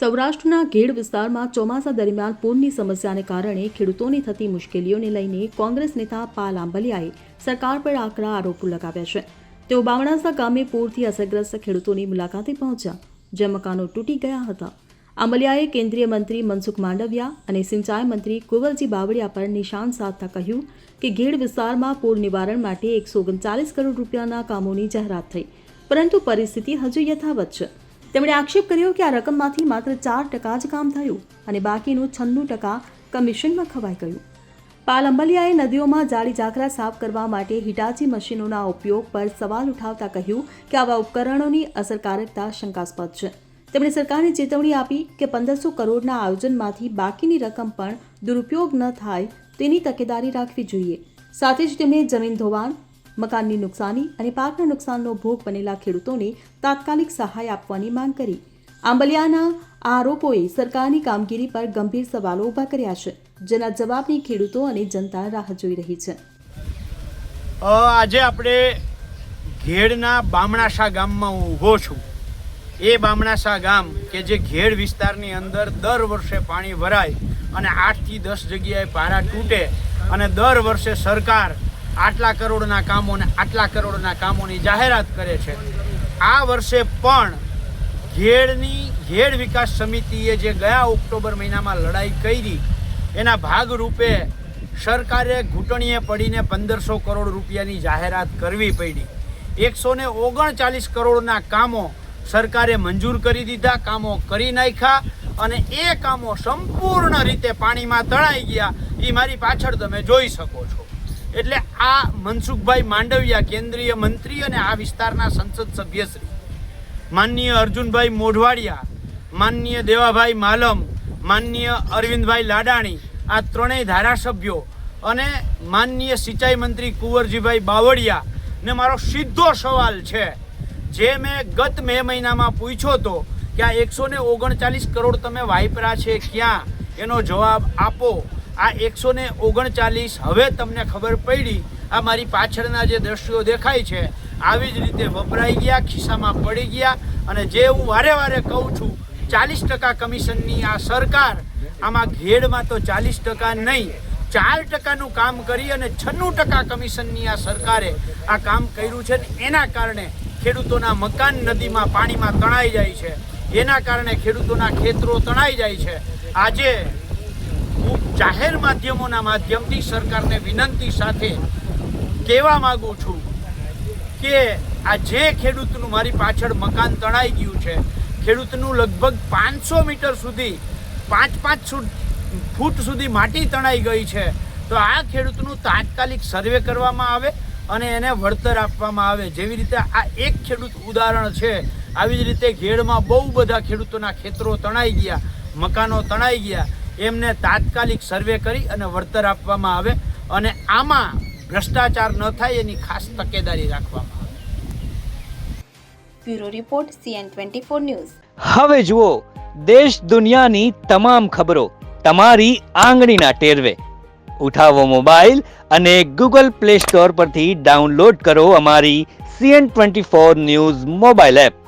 સૌરાષ્ટ્રના ઘેડ વિસ્તારમાં ચોમાસા દરમિયાન પૂરની સમસ્યાને કારણે ખેડૂતોને થતી મુશ્કેલીઓને લઈને કોંગ્રેસ નેતા પાલ આંબલિયાએ સરકાર પર આકરા આરોપો લગાવ્યા છે. તેઓ બાવણાસા ગામે પૂરથી અસરગ્રસ્ત ખેડૂતોની મુલાકાતે પહોંચ્યા જે મકાનો તૂટી ગયા હતા. આંબલિયાએ કેન્દ્રીય મંત્રી મનસુખ માંડવિયા અને સિંચાઈ મંત્રી કુંવરજી બાવળિયા પર નિશાન સાધતા કહ્યું કે ઘેડ વિસ્તારમાં પૂર નિવારણ માટે એકસો ઓગણચાલીસ કરોડ રૂપિયાના કામોની જાહેરાત થઈ, પરંતુ પરિસ્થિતિ હજુ યથાવત છે. તેમણે આક્ષેપ કર્યો કે આ રકમમાંથી માત્ર ચાર ટકા જ કામ થયું અને બાકીનું છન્નું ટકા કમિશનમાં ખવાઈ ગયું. પાલ અંબલિયાએ નદીઓમાં જાળી ઝાકરા સાફ કરવા માટે હિટાચી મશીનોના ઉપયોગ પર સવાલ ઉઠાવતા કહ્યું કે આવા ઉપકરણોની અસરકારકતા શંકાસ્પદ છે. તેમણે સરકારને ચેતવણી આપી કે પંદરસો કરોડના આયોજનમાંથી બાકીની રકમ પણ દુરુપયોગ ન થાય તેની તકેદારી રાખવી જોઈએ. સાથે જ તેમણે જમીન ધોવાણ મકાનની નુકસાની અને પાકના નુકસાનનો ભોગ બનેલા ખેડૂતોને તાત્કાલિક સહાય આપવાની માંગ કરી. આંબલિયાના આરોપોએ સરકારની કામગીરી પર ગંભીર સવાલો ઊભા કર્યા છે, જેના જવાબની ખેડૂતો અને જનતા રાહ જોઈ રહી છે. આજે આપણે ઘેડના બામણાશા ગામમાં હું ઊભો છું. એ બામણાશા ગામ કે જે ઘેડ વિસ્તારની અંદર દર વર્ષે પાણી ભરાય અને આઠથી દસ જગ્યાએ પારા તૂટે અને દર વર્ષે સરકાર આટલા કરોડના કામોને આટલા કરોડના કામોની જાહેરાત કરે છે. આ વર્ષે પણ ઘેડની, ઘેડ વિકાસ સમિતિએ જે ગયા ઓક્ટોબર મહિનામાં લડાઈ કરી, એના ભાગરૂપે સરકારે ઘૂંટણીએ પડીને પંદરસો કરોડ રૂપિયાની જાહેરાત કરવી પડી. એકસો ને ઓગણચાલીસ કરોડના કામો સરકારે મંજૂર કરી દીધા, કામો કરી નાખ્યા અને એ કામો સંપૂર્ણ રીતે પાણીમાં તળાઈ ગયા. એ મારી પાછળ તમે જોઈ શકો છો. એટલે આ મનસુખભાઈ માંડવિયા કેન્દ્રીય મંત્રી અને આ વિસ્તારના સંસદ સભ્યશ્રી. માનનીય અર્જુનભાઈ મોઢવાડિયા, માનનીય દેવાભાઈ માલમ, માનનીય અરવિંદભાઈ લાડાણી, આ ત્રણેય ધારાસભ્યો અને માનનીય સિંચાઈ મંત્રી કુંવરજીભાઈ બાવળિયા ને મારો સીધો સવાલ છે. જે મેં ગત મે મહિનામાં પૂછ્યો હતો કે આ એકસો ઓગણચાલીસ કરોડ તમે વાપરા છે ક્યાં? એનો જવાબ આપો. આ એકસો ને ઓગણચાલીસ હવે તમને ખબર પડી, આ મારી પાછળના જે દ્રશ્યો દેખાય છે, આવી જ રીતે વપરાઈ ગયા, ખિસ્સામાં પડી ગયા અને જે હું વારે વારે કહું છું, ચાલીસ ટકા કમિશનની આ સરકાર આમાં ઘેડમાં તો ચાલીસ ટકા નહીં, ચાર ટકાનું કામ કરી અને છન્નું ટકા કમિશનની આ સરકારે આ કામ કર્યું છે ને એના કારણે ખેડૂતોના મકાન નદીમાં પાણીમાં તણાઈ જાય છે, એના કારણે ખેડૂતોના ખેતરો તણાઈ જાય છે. આજે જાહેર માધ્યમોના માધ્યમથી સરકારને વિનંતી સાથે કહેવા માંગુ છું કે આ જે ખેડૂતનું મારી પાછળ મકાન તણાઈ ગયું છે, ખેડૂતનું લગભગ પાંચસો મીટર સુધી, પાંચ પાંચ ફૂટ સુધી માટી તણાઈ ગઈ છે, તો આ ખેડૂતનું તાત્કાલિક સર્વે કરવામાં આવે અને એને વળતર આપવામાં આવે. જેવી રીતે આ એક ખેડૂત ઉદાહરણ છે, આવી જ રીતે ઘેડમાં બહુ બધા ખેડૂતોના ખેતરો તણાઈ ગયા, મકાનો તણાઈ ગયા એમને તાત્કાલિક સર્વે કરી અને વળતર આપવામાં આવે અને આમાં ભ્રષ્ટાચાર ન થાય એની ખાસ તકેદારી રાખવામાં આવે. Bureau report CN twenty four news. હવે જુઓ દેશ દુનિયાની તમામ ખબરો તમારી આંગળીના ટેરવે. ઉઠાવો મોબાઈલ અને ગૂગલ પ્લે સ્ટોર પરથી ડાઉનલોડ કરો અમારી CN twenty four news mobile app.